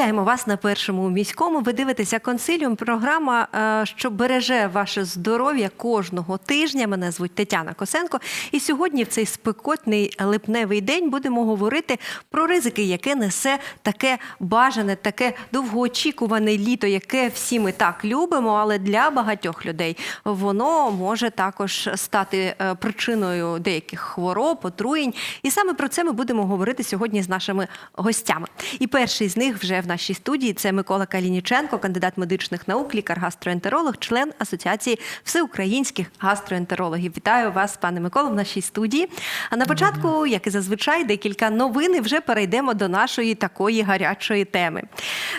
Вітаємо вас на першому міському. Ви дивитеся консиліум. Програма, е, що береже ваше здоров'я кожного тижня. Мене звуть Тетяна Косенко. І сьогодні, в цей спекотний липневий день, будемо говорити про ризики, яке несе таке бажане, таке довгоочікуване літо, яке всі ми так любимо, але для багатьох людей воно може також стати е, причиною деяких хвороб, отруєнь. І саме про це ми будемо говорити сьогодні з нашими гостями. І перший з них вже в нашій студії це Микола Калініченко, кандидат медичних наук, лікар-гастроентеролог, член Асоціації всеукраїнських гастроентерологів. Вітаю вас, пане Миколо, в нашій студії. А на початку, як і зазвичай, декілька новин і вже перейдемо до нашої такої гарячої теми.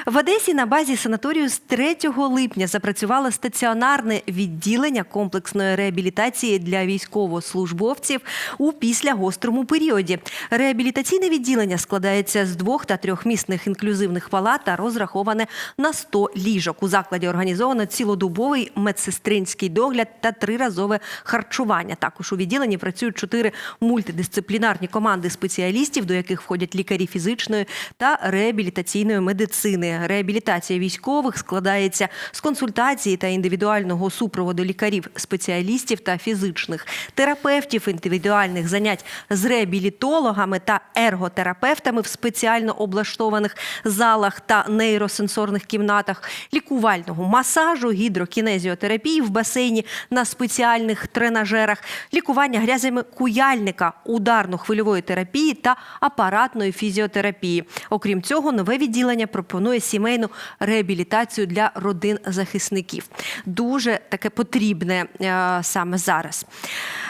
В Одесі на базі санаторію з 3 липня запрацювало стаціонарне відділення комплексної реабілітації для військовослужбовців у післягострому періоді. Реабілітаційне відділення складається з двох та трьохмісних інклюзивних палат та розраховане на 100 ліжок. У закладі організовано цілодобовий медсестринський догляд та триразове харчування. Також у відділенні працюють чотири мультидисциплінарні команди спеціалістів, до яких входять лікарі фізичної та реабілітаційної медицини. Реабілітація військових складається з консультації та індивідуального супроводу лікарів, спеціалістів та фізичних терапевтів, індивідуальних занять з реабілітологами та ерготерапевтами в спеціально облаштованих залах та нейросенсорних кімнатах, лікувального масажу, гідрокінезіотерапії в басейні на спеціальних тренажерах, лікування грязями куяльника, ударно-хвильової терапії та апаратної фізіотерапії. Окрім цього, нове відділення пропонує сімейну реабілітацію для родин захисників. Дуже таке потрібне е, саме зараз.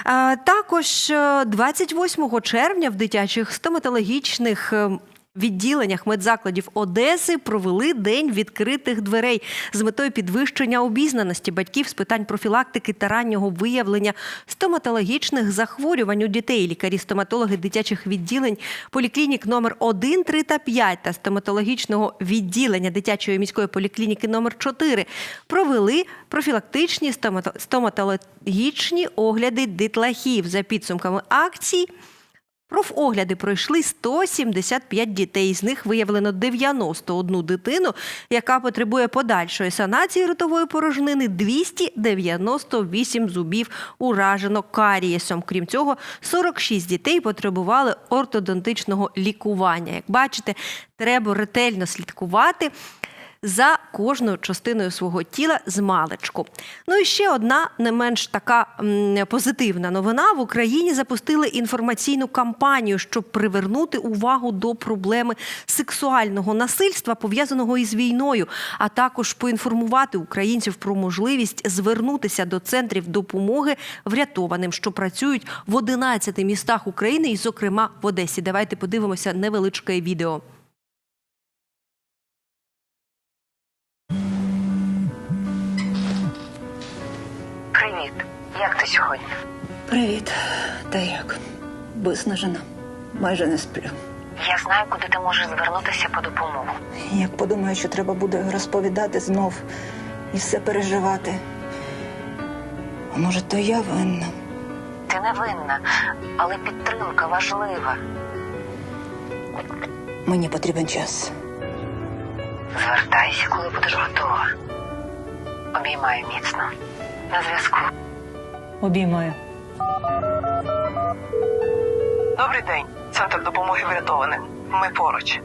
Е, Також е, 28 червня в дитячих стоматологічних е, відділеннях медзакладів Одеси провели день відкритих дверей з метою підвищення обізнаності батьків з питань профілактики та раннього виявлення стоматологічних захворювань у дітей. Лікарі-стоматологи дитячих відділень поліклінік номер 1, 3 та 5 та стоматологічного відділення дитячої міської поліклініки номер 4 провели профілактичні стомато- стоматологічні огляди дітлахів за підсумками акцій. Профогляди пройшли 175 дітей. З них виявлено 91 дитину, яка потребує подальшої санації ротової порожнини. 298 зубів уражено карієсом. Крім цього, 46 дітей потребували ортодонтичного лікування. Як бачите, треба ретельно слідкувати за кожною частиною свого тіла з маличку. Ну і ще одна не менш така позитивна новина. В Україні запустили інформаційну кампанію, щоб привернути увагу до проблеми сексуального насильства, пов'язаного із війною, а також поінформувати українців про можливість звернутися до центрів допомоги врятованим, що працюють в 11 містах України, і, зокрема, в Одесі. Давайте подивимося невеличке відео. Привіт. Як ти сьогодні? Привіт. Та як? Виснажена. Майже не сплю. Я знаю, куди ти можеш звернутися по допомогу. Як подумаю, що треба буде розповідати знов і все переживати. А може, то я винна? Ти не винна, але підтримка важлива. Мені потрібен час. Звертайся, коли будеш готова. Обіймаю міцно. На зв'язку. Обіймаю. Добрий день, центр допомоги врятованим. Ми поруч.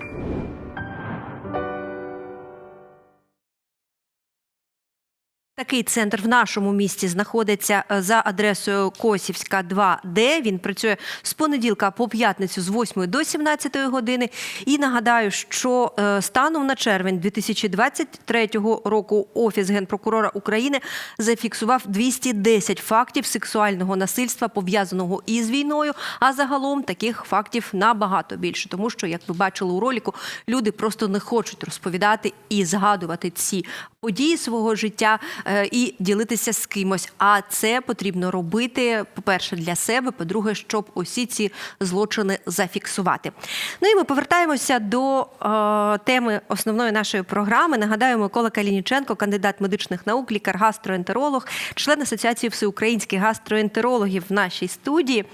Такий центр в нашому місті знаходиться е, за адресою Косівська 2Д. Він працює з понеділка по п'ятницю з 8 до 17 години. І нагадаю, що е, станом на червень 2023 року Офіс генпрокурора України зафіксував 210 фактів сексуального насильства пов'язаного із війною. А загалом таких фактів набагато більше, тому що, як ви бачили у ролику, люди просто не хочуть розповідати і згадувати ці події свого життя е, і ділитися з кимось. А це потрібно робити, по-перше, для себе, по-друге, щоб усі ці злочини зафіксувати. Ну і ми повертаємося до е, теми основної нашої програми. Нагадаю, Микола Калініченко, кандидат медичних наук, лікар-гастроентеролог, член Асоціації всеукраїнських гастроентерологів в нашій студії.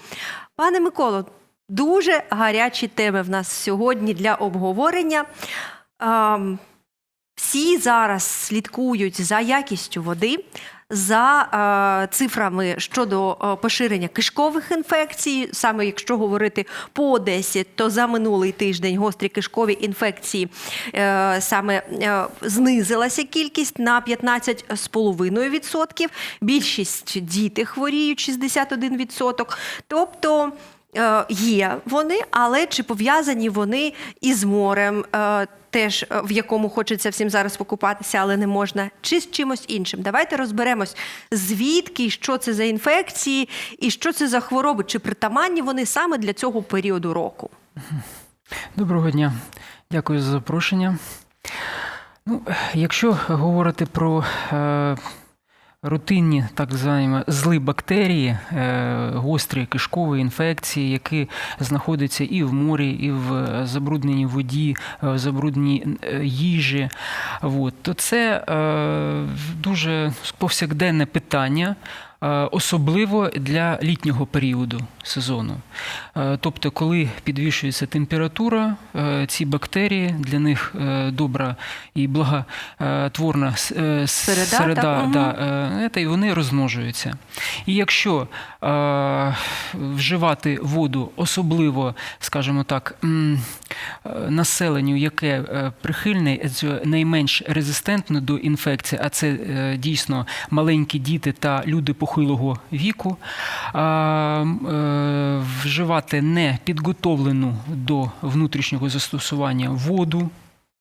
Пане Миколо, дуже гарячі теми в нас сьогодні для обговорення. Всі зараз слідкують за якістю води, за е, цифрами щодо е, поширення кишкових інфекцій. Саме якщо говорити по Одесі, то за минулий тиждень гострі кишкові інфекції е, саме знизилася кількість на 15,5%. Більшість діти хворіють 61%. Тобто є вони, але чи пов'язані вони із морем? е, Теж е, в якому хочеться всім зараз покупатися, але не можна, чи з чимось іншим. Давайте розберемось, звідки, що це за інфекції і що це за хвороби, чи притаманні вони саме для цього періоду року. Доброго дня, дякую за запрошення. Ну, якщо говорити про е, рутинні так звані зли бактерії, е, гострі кишкові інфекції, які знаходяться і в морі, і в е, забрудненій воді, е, в забрудненій їжі, от, то це дуже повсякденне питання. Е, Особливо для літнього періоду сезону. Е, Тобто, коли підвищується температура, е, ці бактерії для них добра і благотворна Середа, середа да, і вони розмножуються. І якщо вживати воду, особливо, скажімо так, населенню, яке прихильне, найменш резистентне до інфекції, а це дійсно маленькі діти та люди похилого віку, е, вживати не підготовлену до внутрішнього застосування воду.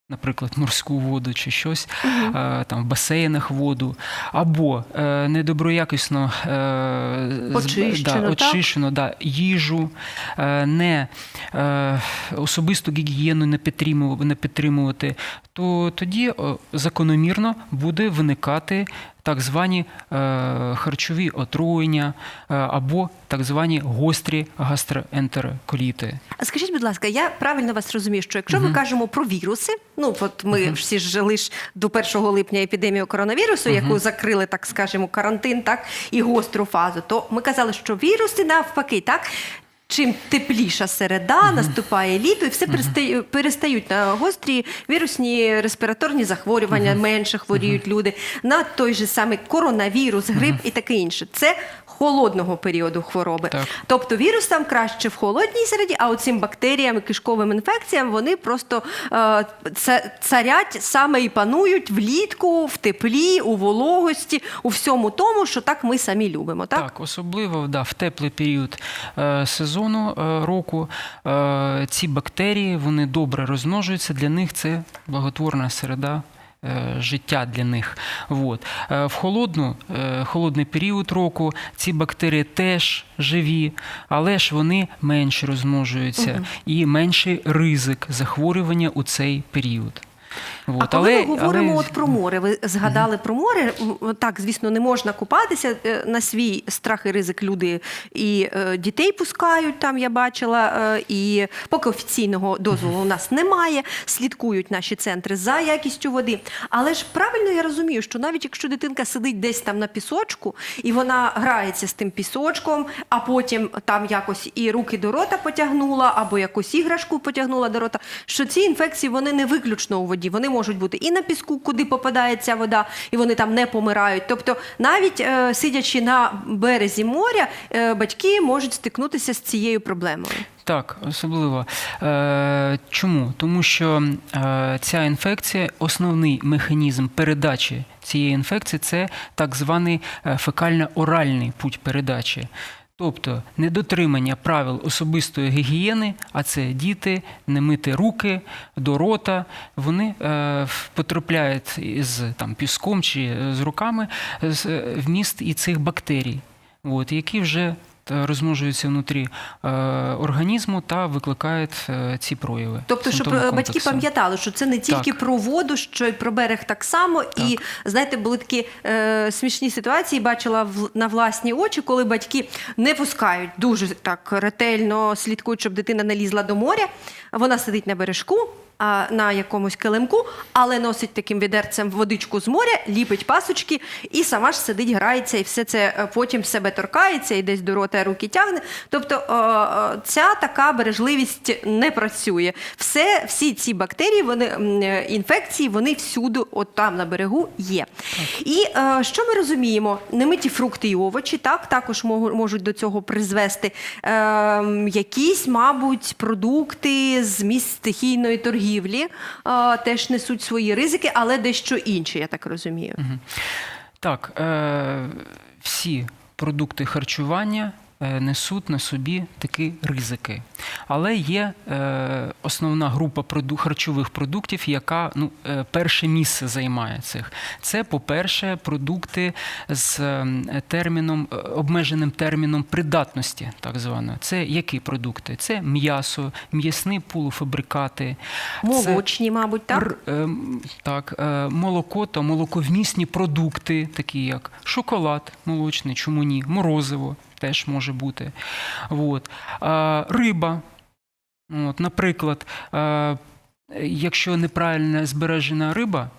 Наприклад, морську воду чи щось, е, там в басейнах воду, або е, недоброякісно е, Очищено, да, очищено да, їжу, е, не е, особисту гігієну не підтримувати, не підтримувати, то тоді закономірно буде виникати так звані е, харчові отруєння е, або так звані гострі гастроентероколіти. А скажіть, будь ласка, я правильно вас розумію, що якщо ми кажемо про віруси, ну от ми всі ж жили ж до 1 липня епідемію коронавірусу, яку закрили, так скажемо, карантин, так і гостру фазу, то ми казали, що віруси навпаки, так. Чим тепліша середа, наступає літо, і все перестає- перестають на гострі вірусні респіраторні захворювання, менше хворіють люди, на той же самий коронавірус, грип і таке інше. Це холодного періоду хвороби. Так. Тобто вірусам краще в холодній середі, а оцим бактеріям кишковим інфекціям вони просто е, це, царять саме і панують влітку, в теплі, у вологості, у всьому тому, що так ми самі любимо. Так, Так, особливо да, в теплий період е, сезону е, року е, ці бактерії вони добре розмножуються. Для них це благотворна середа. Е, Життя для них. Вот. Е, В холодну, е, холодний період року ці бактерії теж живі, але ж вони менше розмножуються і менший ризик захворювання у цей період. А Вот. коли ми говоримо але- от про море, ви згадали про море. Так, звісно, не можна купатися е, на свій страх і ризик. Люди і е, дітей пускають там. Я бачила, е, і поки офіційного дозволу у нас немає. Слідкують наші центри за якістю води. Але ж правильно я розумію, що навіть якщо дитинка сидить десь там на пісочку і вона грається з тим пісочком, а потім там якось і руки до рота потягнула, або якусь іграшку потягнула до рота, що ці інфекції вони не виключно у воді. Вони можуть бути і на піску, куди попадає ця вода, і вони там не помирають. Тобто, навіть е, сидячи на березі моря, е, батьки можуть стикнутися з цією проблемою. Так, особливо. Е, чому? Тому що е, ця інфекція, основний механізм передачі цієї інфекції це так званий е, фекально-оральний путь передачі. Тобто недотримання правил особистої гігієни, а це діти, не мити руки до рота, вони е, потрапляють із там, піском чи е, з руками з, міст вміст і цих бактерій, от, які вже та розмножуються внутрі е, організму та викликають е, ці прояви. Тобто, щоб е, батьки пам'ятали, що це не тільки Так. про воду, що й про берег так само. І знаєте, були такі е, смішні ситуації, бачила в, на власні очі, коли батьки не пускають дуже так ретельно слідкують, щоб дитина не лізла до моря. Вона сидить на бережку. А, на якомусь килимку, але носить таким відерцем водичку з моря, ліпить пасочки і сама ж сидить, грається, і все це е, потім себе торкається і десь до рота руки тягне. Тобто е, е, ця така бережливість не працює. Все, всі ці бактерії, вони інфекції, вони всюди, от там на берегу є. І е, що ми розуміємо? Немиті фрукти і овочі, так також можуть до цього призвести. Е, якісь, мабуть, продукти з місць стихійної торгівлі е, теж несуть свої ризики, але дещо інші, я так розумію. Так, е, всі продукти харчування несуть на собі такі ризики. Але є е, основна група харчових продуктів, яка ну, е, перше місце займає цих. Це, по-перше, продукти з е, терміном, е, обмеженим терміном придатності, так звано. Це які продукти? Це м'ясо, м'ясні полуфабрикати. це- Молочні, мабуть, так? Ем, так, е, молоко та молоковмісні продукти, такі як шоколад молочний, чому ні, морозиво теж може бути. От. Риба. От, наприклад, якщо неправильно збережена риба,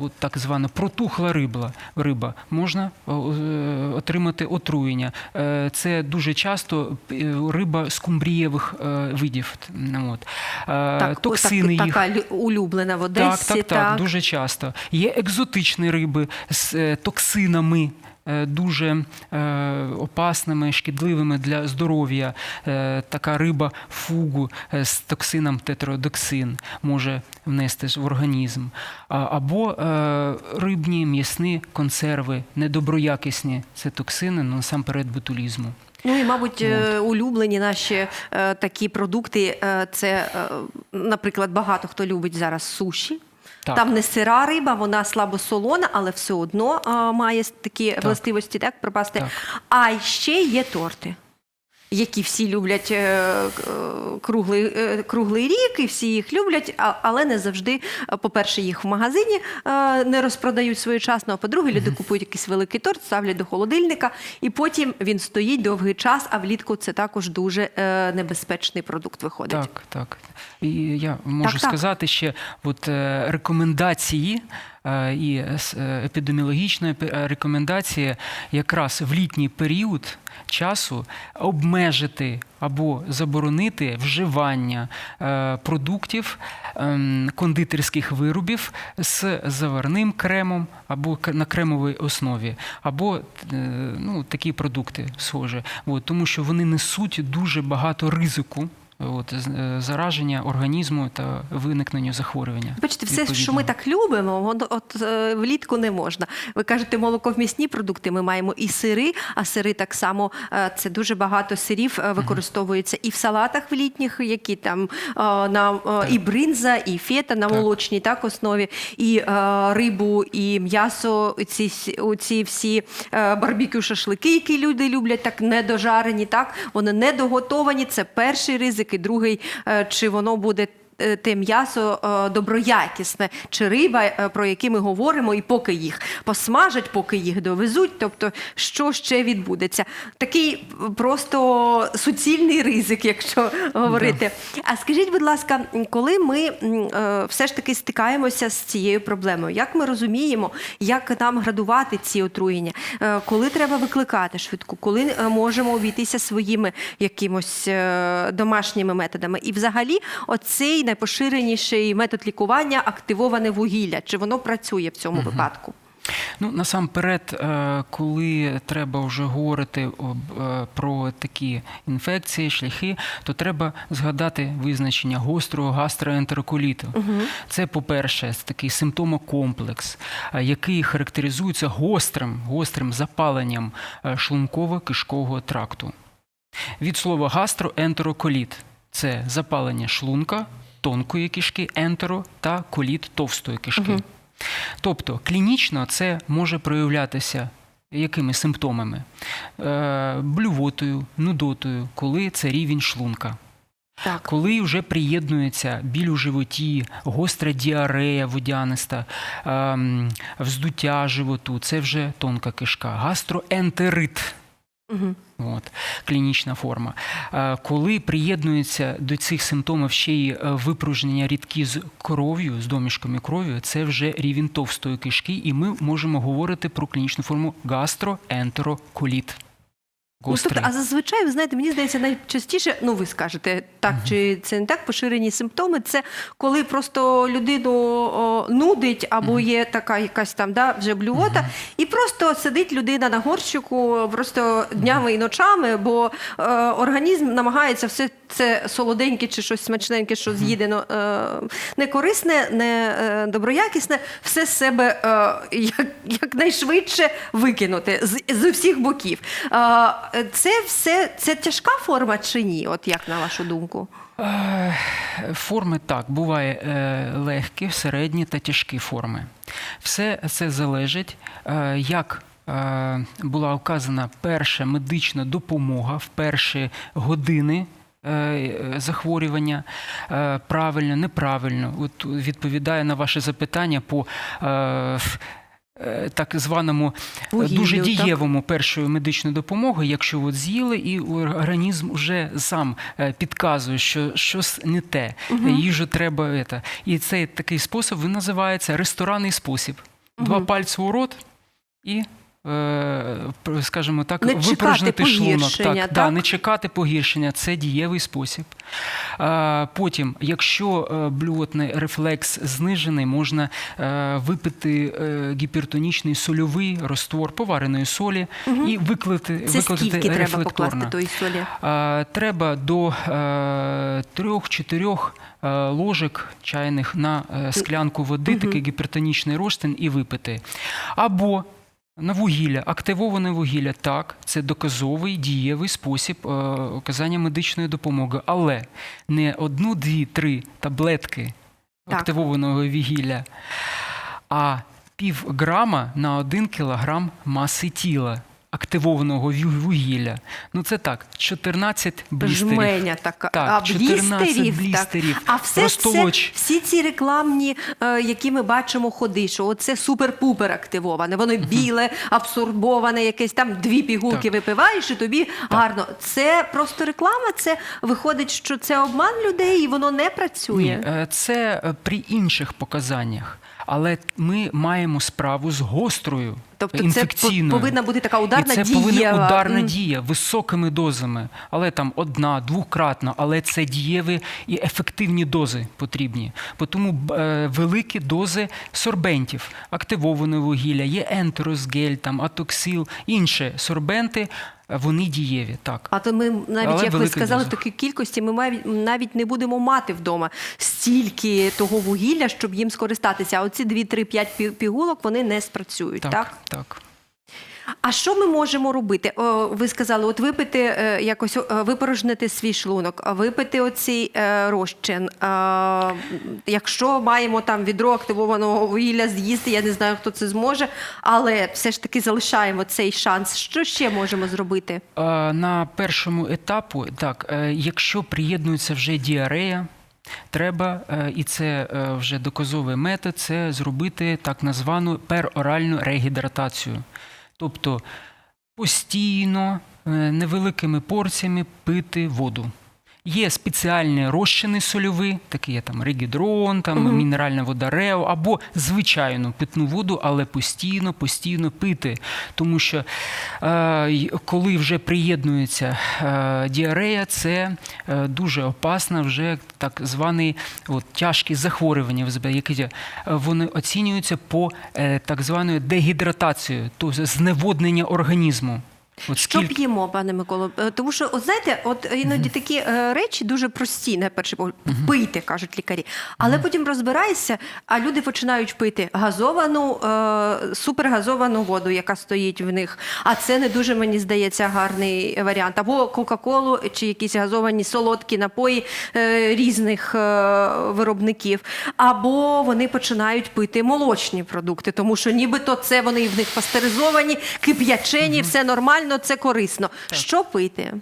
от так звана протухла риба, риба можна отримати отруєння. Е, Це дуже часто е, риба скумбрієвих е, видів. От. Так, Токсини так, їх. така улюблена в Так, Одесі. так, так, дуже часто. Є екзотичні риби з токсинами. Е, Дуже е, опасними, шкідливими для здоров'я. Е, така риба фугу з токсином тетродоксин може внести в організм. Або рибні м'ясні консерви, недоброякісні. Це токсини, насамперед ботулізму. Ну і, мабуть, е, улюблені наші е, такі продукти. е, це, е, наприклад, багато хто любить зараз суші. Так. Там не сира риба, вона слабосолона, але все одно а, має такі властивості, так, пропасти. Так. А ще є торти. Які всі люблять е, е, круглий, е, круглий рік, і всі їх люблять, а- але не завжди, по-перше, їх в магазині не розпродають своєчасно. А по-друге, люди купують якийсь великий торт, ставлять до холодильника, і потім він стоїть довгий час, а влітку це також дуже небезпечний продукт виходить. Так, так. І я можу Так, так. сказати ще от, рекомендації і е, епідеміологічної пе- е, рекомендації якраз в літній період часу обмежити або заборонити вживання е, продуктів ем, кондитерських виробів з заварним кремом або на кремовій основі, або е, ну, такі продукти схожі. От, тому що вони несуть дуже багато ризику от, е, зараження організму та виникнення захворювання. Бачите, все, що ми так любимо, воно от е, влітку не можна. Ви кажете, молоковмісні продукти. Ми маємо і сири, а сири так само е, це дуже багато сирів використовується і в салатах в літніх, які там на і бринза, і фета на молочній так основі, і рибу, і м'ясо. Ці с- ці всі барбекю шашлики, які люди люблять, так недожарені, так вони недоготовані. Це перший ризик, і другий, е, чи воно буде те м'ясо е, доброякісне, чи риба, е, про які ми говоримо, і поки їх посмажать, поки їх довезуть. Тобто, що ще відбудеться? Такий просто суцільний ризик, якщо говорити. А скажіть, будь ласка, коли ми е, все ж таки стикаємося з цією проблемою, як ми розуміємо, як нам градувати ці отруєння? Е, Коли треба викликати швидку, коли е, можемо обійтися своїми якимось е, домашніми методами? І взагалі, оцей найпоширеніший метод лікування активоване вугілля. Чи воно працює в цьому випадку? Ну, насамперед, е, коли треба вже говорити е, про такі інфекції, шляхи, то треба згадати визначення гострого гастроентероколіту. Це, по-перше, такий симптомокомплекс, е, який характеризується гострим, гострим запаленням шлунково-кишкового тракту. Від слова гастроентероколіт це запалення шлунка, тонкої кишки, ентеро та коліт товстої кишки. Тобто клінічно це може проявлятися якими симптомами? Е, блювотою, нудотою, коли це рівень шлунка. Так. Коли вже приєднується біль у животі, гостра діарея водяниста, ем, вздуття животу, це вже тонка кишка, гастроентерит. Угу. От, клінічна форма. Е, Коли приєднується до цих симптомів ще й е, випружнення рідки з кров'ю, з домішками кров'ю, це вже рівень товстої кишки, і ми можемо говорити про клінічну форму гастроентероколіт. Ну, тобто, а зазвичай, ви знаєте, мені здається, найчастіше, ну ви скажете, так чи це не так, поширені симптоми, це коли просто людину о, нудить, або є така якась там да, вже блювота, і просто сидить людина на горщику просто днями і ночами, бо е, організм намагається все це солоденьке чи щось смачненьке, що з'їдено, е, не корисне, не е, доброякісне, все з себе е, як, якнайшвидше викинути з, з усіх боків. Е, це все це тяжка форма чи ні? От як на вашу думку? Е, Форми так, буває е, легкі, середні та тяжкі форми. Все це залежить, е, як е, була оказана перша медична допомога в перші години. е, Захворювання е, правильно, неправильно. От відповідає на ваше запитання по е, е, так званому е, Вугіллю, дуже так? дієвому першої медичної допомоги, якщо от з'їли, і організм вже сам е, підказує, що щось не те, їжу треба. Це. І цей такий спосіб він називається ресторанний спосіб. Два пальці у рот і. Е, Скажімо так, Не випорожнити шлунок. Так, так? Да, не чекати погіршення це дієвий спосіб. Е, Потім, якщо е, блювотний рефлекс знижений, можна випити гіпертонічний сольовий розтвор повареної солі і виклати, Це виклати скільки треба покласти тої солі? Треба до е, трьох-чотирьох е, ложок чайних на склянку води, такий гіпертонічний розчин, і випити. Або на вугілля, активоване вугілля, так, це доказовий дієвий спосіб е, оказання медичної допомоги, але не одну, дві, три таблетки Так. активованого вугілля, а пів грама на один кілограм маси тіла активованого ву- вугілля. Ну це так, 14 блістерів. Жменя така. Так, а 14 блістерів, блістерів. Так. А все це, всі ці рекламні, е, які ми бачимо ходи, що оце супер-пупер активоване, воно біле, абсорбоване, якесь там дві пігулки Так. випиваєш, і тобі гарно. Це просто реклама, це виходить, що це обман людей, і воно не працює. Ні, е, це е, при інших показаннях. Але ми маємо справу з гострою Тобто інфекційною. по- повинна бути така ударна І це дієва. повинна ударна дія високими дозами, але там одна, двократна, але це дієві і ефективні дози потрібні. Тому е, великі дози сорбентів, активоване вугілля, є ентеросгель, там атоксил, інші сорбенти, вони дієві. Так. А то ми навіть, Але як ви сказали, в такі кількості ми навіть не будемо мати вдома стільки того вугілля, щоб їм скористатися. А оці 2-3-5 пі- пігулок вони не спрацюють. Так, Так, так. А що ми можемо робити? О, ви сказали, от випити е, якось випорожнити свій шлунок, а випити оцей е, розчин. Е, якщо маємо там відро активованого вугілля з'їсти, я не знаю, хто це зможе, але все ж таки залишаємо цей шанс. Що ще можемо зробити? Е, На першому етапу, так, якщо приєднується вже діарея, треба, і це вже доказовий метод, це зробити так названу пероральну регідратацію. Тобто постійно, е, невеликими порціями пити воду. Є спеціальні розчини сольові, такі є там регідрон, там мінеральна вода Рео, або звичайну питну воду, але постійно, постійно пити. Тому що е, коли вже приєднується е, діарея, це е, дуже опасно вже так званий от, тяжкі захворювання, які е, вони оцінюються по е, так званою дегідратацією, тобто зневоднення організму. От Що скільки- п'ємо, пане Миколо? Е, Тому що, от знаєте, от іноді такі е, речі дуже прості, на перший погляд. Пийте, кажуть лікарі. Але потім розбираєшся, а люди починають пити газовану, е, супергазовану воду, яка стоїть в них. А це не дуже, мені здається, гарний варіант. Або Кока-Колу чи якісь газовані солодкі напої е, різних е, виробників. Або вони починають пити молочні продукти, тому що нібито це вони в них пастеризовані, кип'ячені, все нормально, це корисно. Що пити?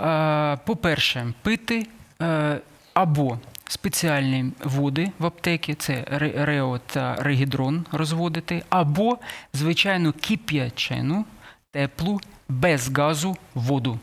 Е, По-перше, пити е, або спеціальні води в аптеки, це ре- рео та регідрон розводити, або звичайну кип'ячену теплу без газу воду.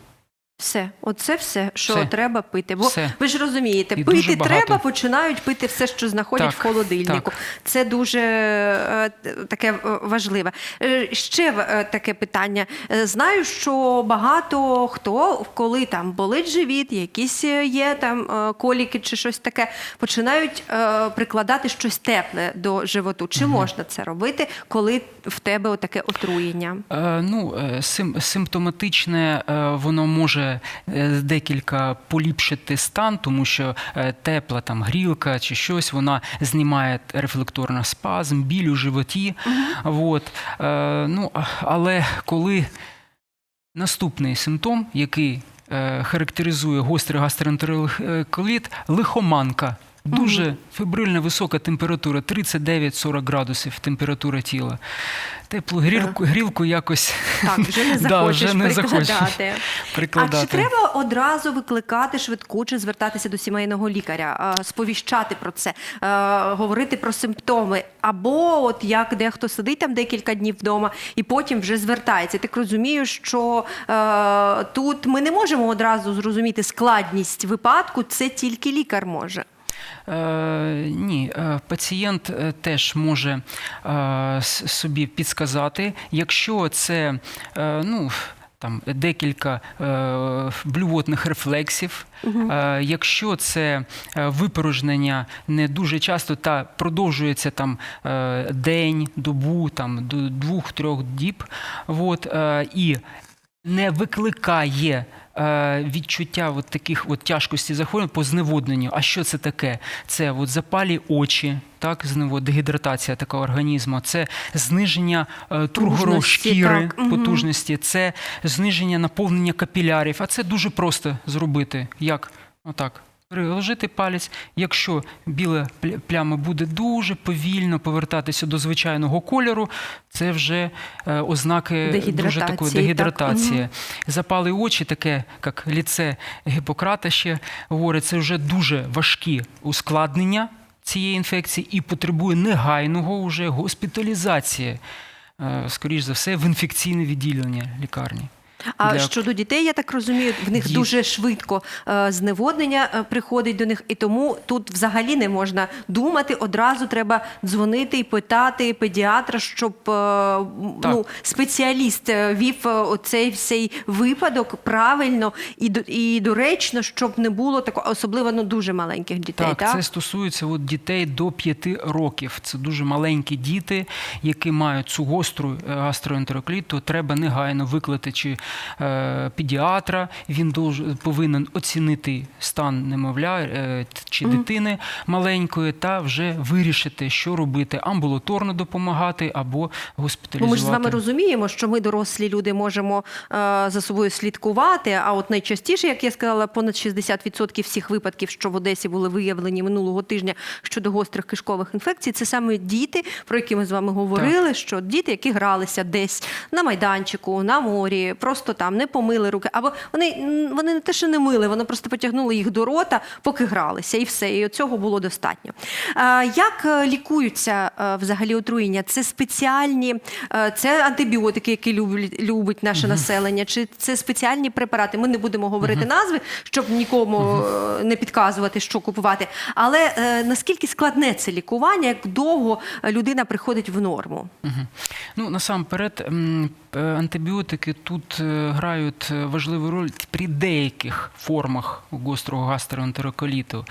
Все, оце все, що Все. треба пити. Бо Все. ви ж розумієте, І пити треба, починають пити все, що знаходять Так, в холодильнику. так. Це дуже е, таке е, важливе. Е, Ще е, таке питання. Е, Знаю, що багато хто, коли там болить живіт, якісь е, є там е, коліки чи щось таке, починають е, прикладати щось тепле до животу. Чи можна це робити, коли в тебе таке отруєння? Е, Ну, е, сим, симптоматичне е, воно може е, декілька поліпшити стан, тому що е, тепла там грілка чи щось, вона знімає рефлекторно спазм, біль у животі. Вот. Е, Ну, але коли наступний симптом, який е, характеризує гострий гастроентероколіт, лихоманка. Дуже фебрильна висока температура, 39-40 градусів температура тіла. Теплу грілку, грілку якось Так, вже не Да, захочеш вже не захочеш прикладати. прикладати. А чи треба одразу викликати швидку чи звертатися до сімейного лікаря, сповіщати про це, говорити про симптоми? Або от як дехто сидить там декілька днів вдома і потім вже звертається. Так розумію, що тут ми не можемо одразу зрозуміти складність випадку, це тільки лікар може. Е, ні, е, пацієнт е, теж може собі підсказати, якщо це ну, там, декілька е, блювотних рефлексів, е, якщо це випорожнення не дуже часто та продовжується там е, день, добу, там, до двох-трьох діб, от, е, і не викликає е, відчуття от таких от тяжкості захворювань по зневодненню. А що це таке? Це от запалі очі, так, зневод, дегідратація такого організму, це зниження е, тургору шкіри, так, потужності, це зниження наповнення капілярів. А це дуже просто зробити. Як? Отак. Приложити палець, якщо біла пля- пляма буде дуже повільно повертатися до звичайного кольору, це вже е, ознаки дуже Дегідратації, такої так. дегідратації. Запали очі, таке, як ліце Гіппократа ще говорить, це вже дуже важкі ускладнення цієї інфекції і потребує негайного уже госпіталізації, е, скоріш за все, в інфекційне відділення лікарні. А Для- щодо дітей, я так розумію, в них Ді- дуже швидко е, зневоднення е, приходить до них, і тому тут взагалі не можна думати. Одразу треба дзвонити і питати педіатра, щоб е, ну, спеціаліст е, вів е, оцей цей випадок правильно і, і доречно, щоб не було такого, особливо ну, дуже маленьких дітей. Так, Так, це стосується от дітей до 5 років. Це дуже маленькі діти, які мають цю гостру е, то треба негайно викликати чи педіатра. Він повинен оцінити стан немовля е, чи дитини маленької, та вже вирішити, що робити: амбулаторно допомагати або Ну, госпіталізувати. ми ж з вами розуміємо, що ми, дорослі люди, можемо е, за собою слідкувати. А от найчастіше, як я сказала, понад 60% всіх випадків, що в Одесі були виявлені минулого тижня щодо гострих кишкових інфекцій, це саме діти, про які ми з вами говорили. Що діти, які гралися десь на майданчику, на морі, просто там не помили руки, або вони, вони не те, що не мили, вони просто потягнули їх до рота, поки гралися, і все. І цього було достатньо. Як е, лікуються е, взагалі отруєння? Це спеціальні, е, це антибіотики, які любить наше населення, чи це спеціальні препарати? Ми не будемо говорити назви, щоб нікому не підказувати, що купувати. Але наскільки складне це лікування, як довго людина приходить в норму? Ну, насамперед, антибіотики тут е, грають е, важливу роль при деяких формах гострого гастроентероколіту.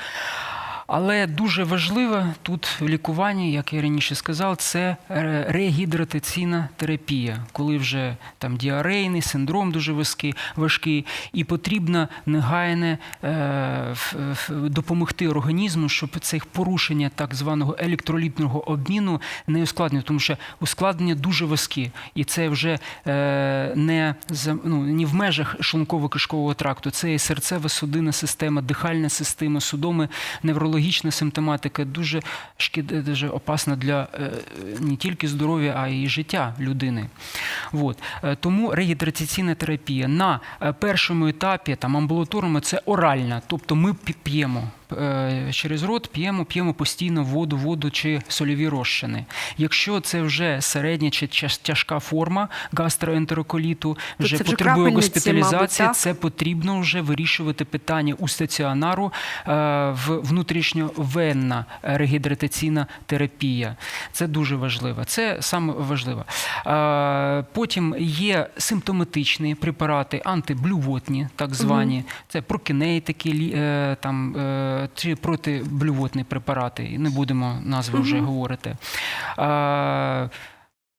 Але дуже важливе тут в лікуванні, як я раніше сказав, це е, регідратаційна терапія, коли вже там діарейний синдром дуже важкий, важкий і потрібно негайне допомогти організму, щоб це порушення так званого електролітного обміну не ускладнювало, тому що ускладнення дуже важкі, і це вже е, не ну не в межах шлунково-кишкового тракту. Це і серцева судинна система, дихальна система, судоми, неврологічна симптоматика дуже шкід, дуже опасна для е, не тільки здоров'я, а й життя людини. От. Е, Тому регідраційна терапія на е, першому етапі там амбулаторному це оральна, тобто ми п'ємо через рот п'ємо, п'ємо постійно воду, воду чи сольові розчини. Якщо це вже середня чи тяжка форма гастроентероколіту, вже це вже потребує крапельниці, госпіталізації, мабуть, це потрібно вже вирішувати питання у стаціонару е, в внутрішньовенна регідратаційна терапія. Це дуже важливо. Це саме важливо. Е, Потім є симптоматичні препарати, антиблювотні, так звані. Це прокінетики, лі- е, там, е, чи протиблювотні препарати. і Не будемо назви вже говорити.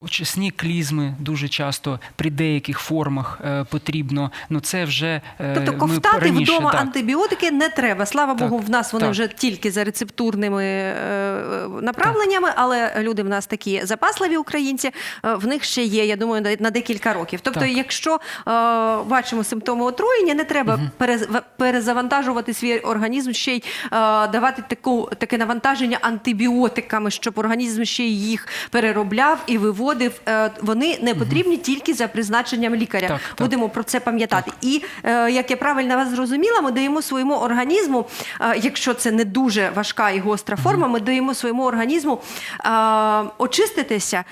Е, Очисні клізми дуже часто при деяких формах е, потрібно. Ну це вже е, Тобто ми ковтати раніше, вдома так. антибіотики не треба. Слава Так, Богу, в нас вони так. вже тільки за рецептурними е, направленнями, але люди в нас такі запасливі українці. е, В них ще є, я думаю, на- на декілька років. Тобто, Так. якщо е, бачимо симптоми отруєння, не треба перез, перезавантажувати свій організм, ще й е, давати таку таке навантаження антибіотиками, щоб організм ще й їх переробляв і виводив. Е, Вони не потрібні тільки за призначенням лікаря. Так, так. Будемо про це пам'ятати. І е, як я правильно вас зрозуміла, ми даємо своєму організму, е, якщо це не дуже важка і гостра форма, ми даємо своєму організму очиститися,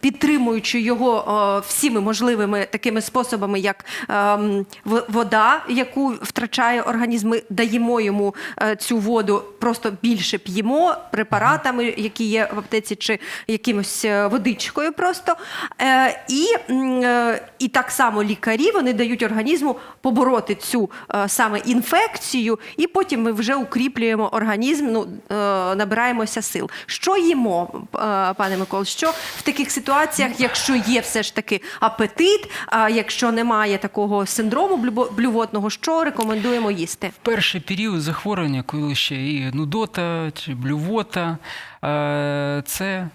підтримуючи його всіми можливими такими способами, як е, вода, яку втрачає організм. Ми даємо йому цю воду, просто більше п'ємо препаратами, які є в аптеці, чи якимось е, водичкою просто. Е, І, е, і так само лікарі вони дають організму побороти цю е, саме інфекцію, і потім ми вже укріплюємо організм, ну, е, набираємося сил. Що їмо, е, пане Микол? Що в таких ситуаціях, якщо є все ж таки апетит, а якщо немає такого синдрому блювотного, що рекомендуємо їсти? Перший період захворювання, коли ще і нудота чи блювота, е, це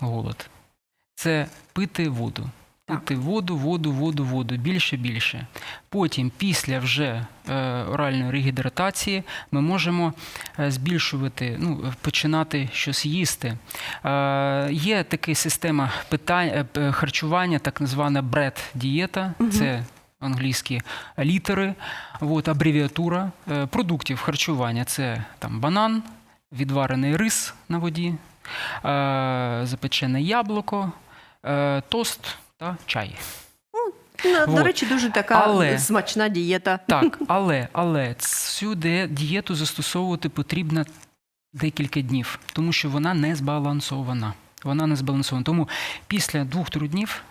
голод. Це пити воду. Пити воду, воду, воду, воду, більше, більше. Потім, після вже е, оральної регідратації, ми можемо е, збільшувати, ну, починати щось їсти. Е, є така система питань, е, харчування, так звана бред-дієта. Це англійські літери, от, абревіатура е, продуктів харчування. Це там банан, відварений рис на воді, запечене яблуко, е, тост та чай. Ну, До Вот. речі, дуже така Але- смачна дієта. Так, але, але цю дієту застосовувати потрібно декілька днів, тому що вона не збалансована. Вона не збалансована. Тому після двох-трьох днів е,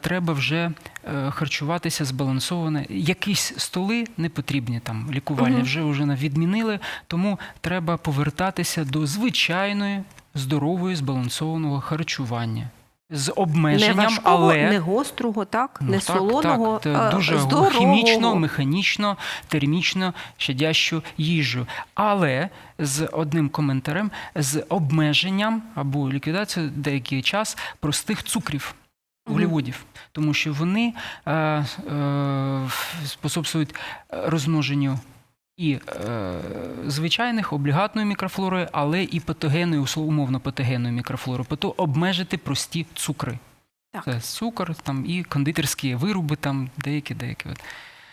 треба вже е, харчуватися збалансовано. Якісь столи не потрібні там лікувальні, вже вже відмінили, тому треба повертатися до звичайної здорової збалансованого харчування. З Не важкого, але не гострого, так, Ну, не так, солоного, так, а дуже здорового. хімічно, механічно, термічно щадящу їжу. Але з одним коментарем, з обмеженням або ліквідацією деякий час простих цукрів. Вуглеводів, тому що вони е, е, способствують розмноженню і е, звичайних облігатної мікрофлори, але і патогенної, умовно патогенної мікрофлори, тобто обмежити прості цукри. Так. Це цукор, там і кондитерські вироби, там деякі деякі.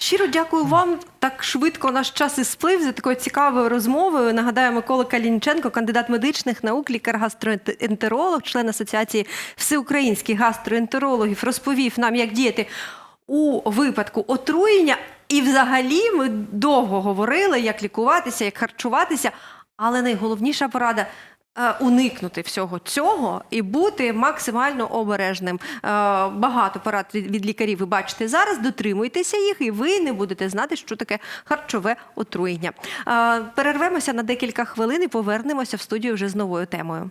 Щиро дякую вам. Так швидко наш час і сплив за такою цікавою розмовою. Нагадаю, Микола Калінченко, кандидат медичних наук, лікар-гастроентеролог, член Асоціації всеукраїнських гастроентерологів, розповів нам, як діяти у випадку отруєння. І взагалі ми довго говорили, як лікуватися, як харчуватися. Але найголовніша порада уникнути всього цього і бути максимально обережним. Е, Багато порад від від лікарів ви бачите зараз. Дотримуйтеся їх, і ви не будете знати, що таке харчове отруєння. Е, Перервемося на декілька хвилин і повернемося в студію вже з новою темою.